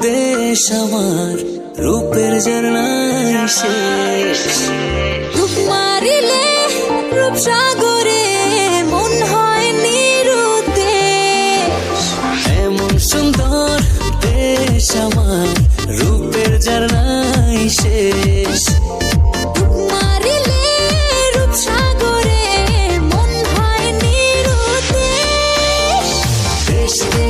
দেশ আমার, রূপের জানাই শেষ। রূপ মারিলে রূপসাগরে মন হয় নিরুদ্দেশ। এমন সুন্দর দেশ আমার, রূপের জানাই শেষ।